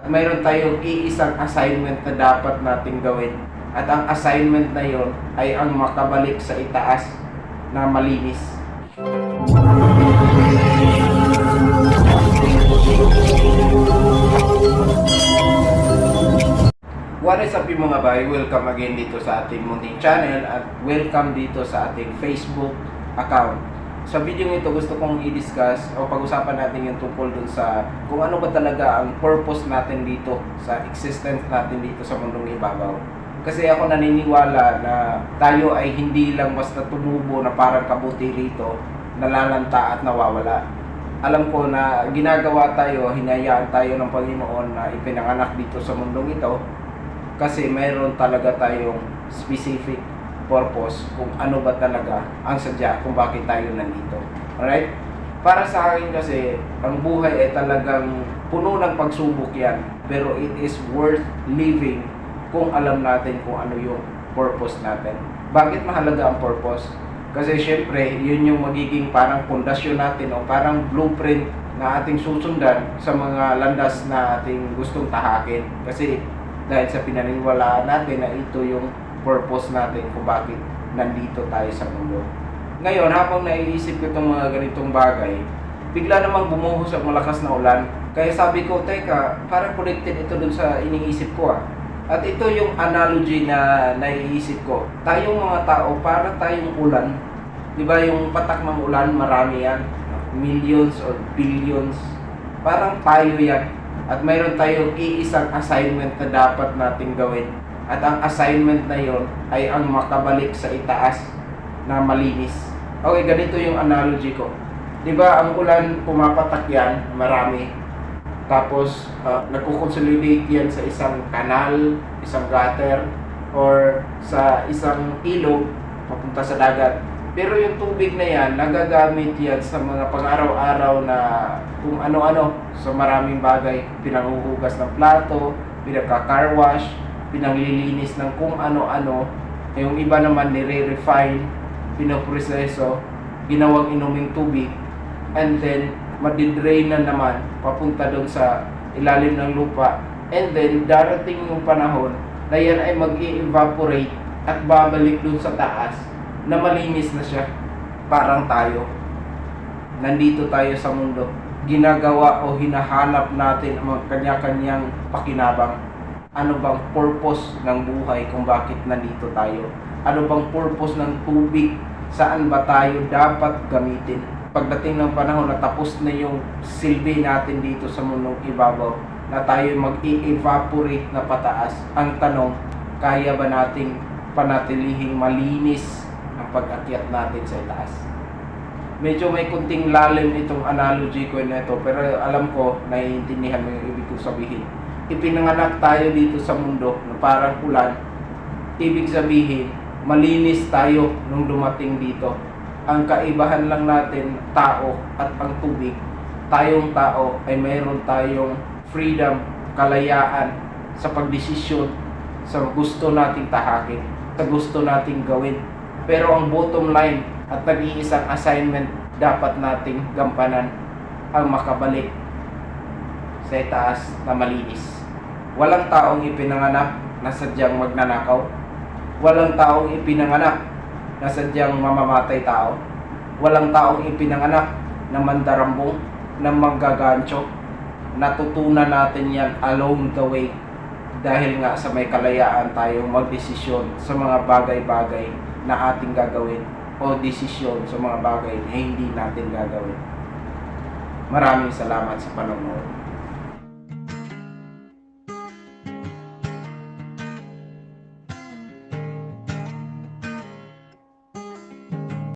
At mayroon tayong iisang assignment na dapat nating gawin. At ang assignment na yon ay ang makabalik sa itaas na malinis. What is up mga bay? Welcome again dito sa ating munting channel at welcome dito sa ating Facebook account. Sa video ito gusto kong i-discuss o pag-usapan natin yung tungkol dun sa kung ano ba talaga ang purpose natin dito sa existence natin dito sa mundong ibabaw. Kasi ako naniniwala na tayo ay hindi lang basta tumubo na parang kabuti rito, nalalanta at nawawala. Alam ko na ginagawa tayo, hinayaan tayo ng Panginoon na ipinanganak dito sa mundong ito kasi mayroon talaga tayong specific purpose kung ano ba talaga ang sadya kung bakit tayo nandito. Alright? Para sa akin kasi, ang buhay ay talagang puno ng pagsubok yan. Pero it is worth living kung alam natin kung ano yung purpose natin. Bakit mahalaga ang purpose? Kasi syempre, yun yung magiging parang pundasyon natin o parang blueprint na ating susundan sa mga landas na ating gustong tahakin. Kasi dahil sa pinaniniwalaan natin na ito yung purpose natin kung bakit nandito tayo sa mundo. Ngayon, habang naiisip ko itong mga ganitong bagay, bigla namang bumuhos ang malakas na ulan. Kaya sabi ko, teka, parang connected ito dun sa iniisip ko ah. At ito yung analogy na naiisip ko. Tayong mga tao, para tayong ulan. Di ba yung patak ng ulan, marami yan. Millions or billions. Parang tayo yan. At mayroon tayong iisang assignment na dapat nating gawin. At ang assignment na yon ay ang makabalik sa itaas na malinis. Okay, ganito yung analogy ko. Di ba ang ulan pumapatak yan, marami. Tapos uh, nagko-consolidate yan sa isang kanal, isang gutter, or sa isang ilog papunta sa dagat. Pero yung tubig na yan, nagagamit yan sa mga pang-araw-araw na kung ano-ano, sa maraming bagay. Pinanghuhugas ng plato, pinagka-car wash, pinanglilinis ng kung ano-ano. Yung iba naman nire-refine, pinoproseso, ginawang inuming tubig, and then madidrain na naman papunta doon sa ilalim ng lupa. And then darating yung panahon na yan ay mag evaporate at babalik doon sa taas na malinis na siya. Parang tayo. Nandito tayo sa mundo. Ginagawa o hinahanap natin ang mga kanya-kanyang pakinabang. Ano bang purpose ng buhay kung bakit nandito tayo? Ano bang purpose ng tubig? Saan ba tayo dapat gamitin? Pagdating ng panahon na tapos na yung silbi natin dito sa mundong ibabaw, na tayo mag-evaporate na pataas. Ang tanong, kaya ba nating panatilihing malinis ang pag-akyat natin sa itaas? Medyo may kunting lalim itong analogy ko na ito, pero alam ko, naiintindihan mo yung ibig kong sabihin. Ipinanganak tayo dito sa mundo na parang ulan. Ibig sabihin, malinis tayo nung dumating dito. Ang kaibahan lang natin, tao at ang tubig, tayong tao ay mayroon tayong freedom, kalayaan sa pagdesisyon sa gusto nating tahakin, sa gusto nating gawin. Pero ang bottom line at nag-iisang assignment dapat nating gampanan ang makabalik sa itaas na malinis. Walang taong ipinanganak na sadyang magnanakaw. Walang taong ipinanganak na sadyang mamamatay tao. Walang taong ipinanganak na mandarambong, na manggagancho. Natutunan natin yan along the way dahil nga sa may kalayaan tayong magdesisyon sa mga bagay-bagay na ating gagawin o desisyon sa mga bagay na hindi natin gagawin. Maraming salamat sa panonood.